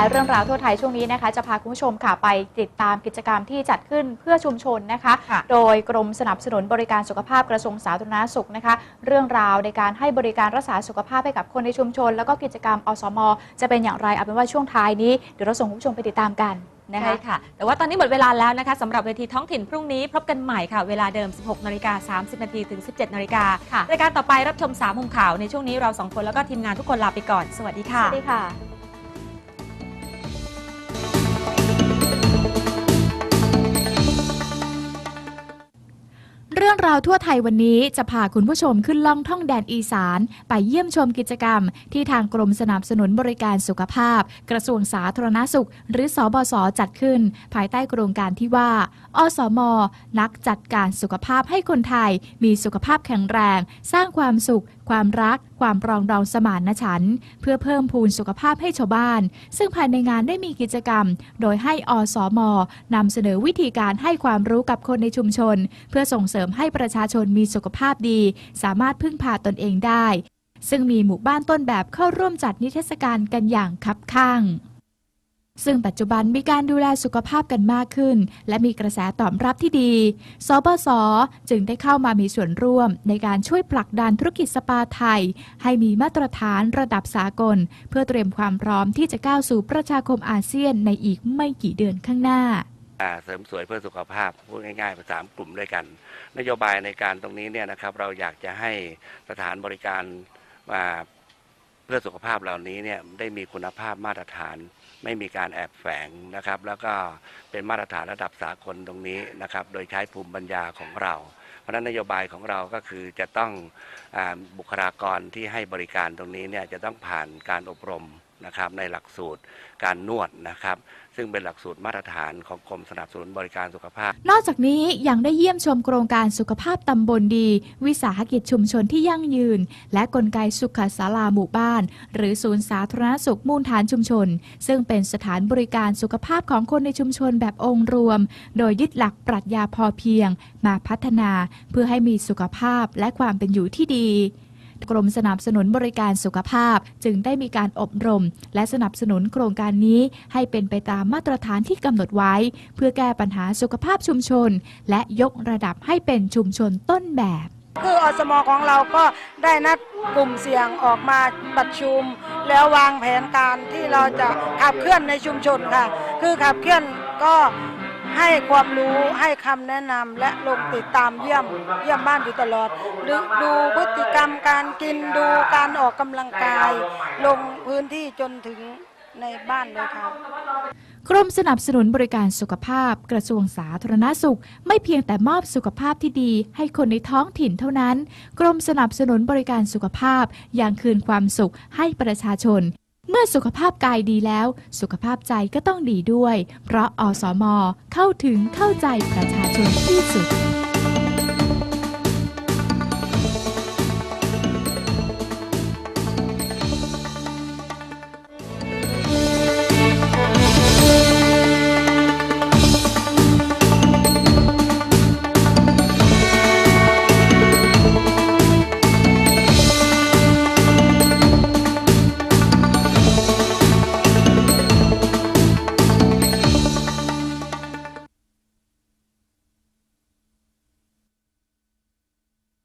ายเรื่องราวทั่วไทยช่วงนี้นะคะ จะพาคุณผู้ชมค่ะไปติดตามกิจกรรมที่จัดขึ้นเพื่อชุมชนนะคะค่ะโดยกรมสนับสนุนบริการสุขภาพกระทรวงสาธารณสุขนะคะ เรื่องราวในการให้บริการรักษาสุขภาพให้กับคนในชุมชน แล้วก็กิจกรรมอสม จะเป็นอย่างไรเอาเป็นว่าช่วงท้ายนี้เดี๋ยวเราส่งคุณผู้ชมไปติดตามกันนะคะใช่ค่ะ แต่ว่าตอนนี้หมดเวลาแล้วนะคะสำหรับเวทีท้องถิ่นพรุ่งนี้พบกันใหม่ค่ะ เวลาเดิม 16นาฬิกา30นาทีถึง 17นาฬิกาค่ะรายการต่อไปรับชม3มุมข่าวในช่วงนี้เราสองคนแล้วก็ทีมงานทุกคนลาไปก่อน สวัสดีสค่ะวัสดีค่ะ รื่าวทั่วไทยวันนี้จะพาคุณผู้ชมขึ้นล่องท่องแดนอีสาน ไปเยี่ยมชมกิจกรรม ที่ทางกรมสนับสนุนบริการสุขภาพ กระทรวงสาธารณสุข หรือสอบศจัดขึ้น ภายใต้โครงการที่ว่า อสม นักจัดการสุขภาพให้คนไทย มีสุขภาพแข็งแรง สร้างความสุข ความรัก ความปรองดองสมานฉันท์เพื่อเพิ่มพูนสุขภาพให้ชาวบ้าน ซึ่งภายในงานได้มีกิจกรรม โดยให้อสมนำเสนอวิธีการให้ความรู้กับคนในชุมชน เพื่อส่งเสริมให้ประชาชนมีสุขภาพดี สามารถพึ่งพาตนเองได้ ซึ่งมีหมู่บ้านต้นแบบเข้าร่วมจัดนิทรรศการกันอย่างคับข้างซึ่งปัจจุบันมีการดูแลสุขภาพกันมากขึ้น และมีกระแสตอบรับที่ดี สบสจึงได้เข้ามามีส่วนร่วมในการช่วยผลักดันธุรกิจสปาไทย ให้มีมาตรฐานระดับสากล เพื่อเตรียมความพร้อมที่จะก้าวสู่ประชาคมอาเซียนในอีกไม่กี่เดือนข้างหน้า เสริมสวยเพื่อสุขภาพพูดง่ายๆภาษามกลุ่มด้วยกัน นโยบายในการตรงนี้เนี่ยนะครับเราอยากจะให้สถานบริการอ่าเพื่อสุขภาพเหล่านี้เนี่ยได้มีคุณภาพมาตรฐาน ไม่มีการแอบแฝงนะครับ แล้วก็เป็นมาตรฐานระดับสากลตรงนี้นะครับ โดยใช้ภูมิปัญญาของเราเพราะนั้นนโยบายของเราก็คือจะต้องอบุคลากรที่ให้บริการตรงนี้เนี่ยจะต้องผ่านการอบรม นะครับในหลักสูตรการนวดนะครับ ซึ่งเป็นหลักสูตรมาตรฐานของกรมสนับสนุนบริการสุขภาพ นอกจากนี้ยังได้เยี่ยมชมโครงการสุขภาพตำบลดี วิสาหกิจชุมชนที่ยั่งยืน และกลไกสุขศาลาหมู่บ้าน หรือศูนย์สาธารณสุขมูลฐานชุมชน ซึ่งเป็นสถานบริการสุขภาพของคนในชุมชนแบบองค์รวม โดยยึดหลักปรัชญาพอเพียง มาพัฒนาเพื่อให้มีสุขภาพและความเป็นอยู่ที่ดี กรมสนับสนุนบริการสุขภาพ จึงได้มีการอบรม และสนับสนุนโครงการนี้ ให้เป็นไปตามมาตรฐานที่กำหนดไว้ เพื่อแก้ปัญหาสุขภาพชุมชน และยกระดับให้เป็นชุมชนต้นแบบคืออสมของเราก็ได้นัดกลุ่มเสี่ยงออกมาประชุม แล้ววางแผนการที่เราจะขับเคลื่อนในชุมชนค่ะ คือขับเคลื่อนก็ ให้ความรู้ให้คำแนะนำและลงติดตามเยี่ยมเยี่ยมบ้านอยู่ตลอดดูดูพฤติกรรมการกินดูการออกกำลังกาย ลงพื้นที่จนถึงในบ้านเลยค่ะ กรมสนับสนุนบริการสุขภาพ กระทรวงสาธารณสุข ไม่เพียงแต่มอบสุขภาพที่ดี ให้คนในท้องถิ่นเท่านั้น กรมสนับสนุนบริการสุขภาพยังคืนความสุขให้ประชาชน เมื่อสุขภาพกายดีแล้ว สุขภาพใจก็ต้องดีด้วย เพราะอสม เข้าถึงเข้าใจประชาชนที่สุด